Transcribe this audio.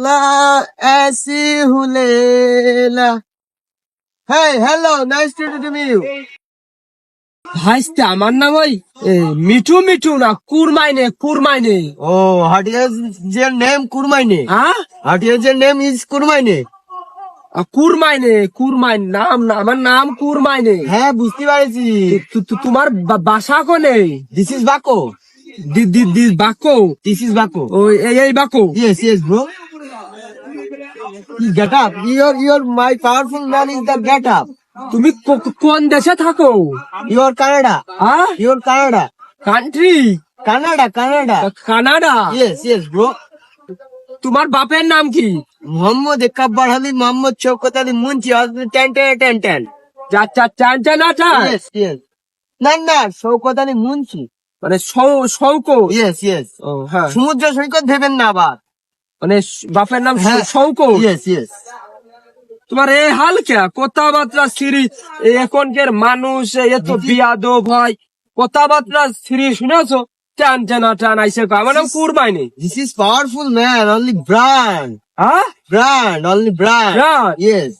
La Asi Hulela. Hey, hello, nice to, to meet you. ভাইস্তে আমার নাম ওই মিঠু মিঠু না কুরমাইনে কুরমাইনে। ও হাটিয়াজ যে নেম কুরমাইনে। হ্যাঁ হাটিয়াজ যে নেম ইজ কুরমাইনে। কুরমাইনে কুরমাইন নাম না আমার নাম কুরমাইনে। হ্যাঁ বুঝতে পারছি। তোমার বাসা কোনে? দিস ইজ বাকো। দি বাকো। দিস ইজ বাকো। ও এই বাকো। Yes yes bro Get up. Your, your, my powerful man is the get up তুমি কোন দেশে থাকো? Your কানাডা হ্যাঁ Your Canada country Canada Canada Canada? Yes, yes, bro. তোমার বাপের নাম কি? Mohammad Ekabbar Ali Mohammad Shoukat Ali Munshi ten ten ten ten. যা চা চান না ইয়েস ইয়েস না না শৌকত আলী মুন্সি। মানে সৌ- শৌক ইয়েস ইয়েস ও হ্যাঁ। সমুদ্র সৈকত ভেবেন না আবার। মানে বাপের নাম শঙ্কর। ইয়েস ইয়েস তোমার এই হাল কে? কথাবার্তা সিরি এখনকার মানুষ এত বিয়াদো ভাই কথাবার্তা সিরি শুনেছো? টান টানা টান আইসে মানে কুরবাই নাম কুরবাইনি। This is powerful man only brand হ্যাঁ? Brand only brand? ইয়েস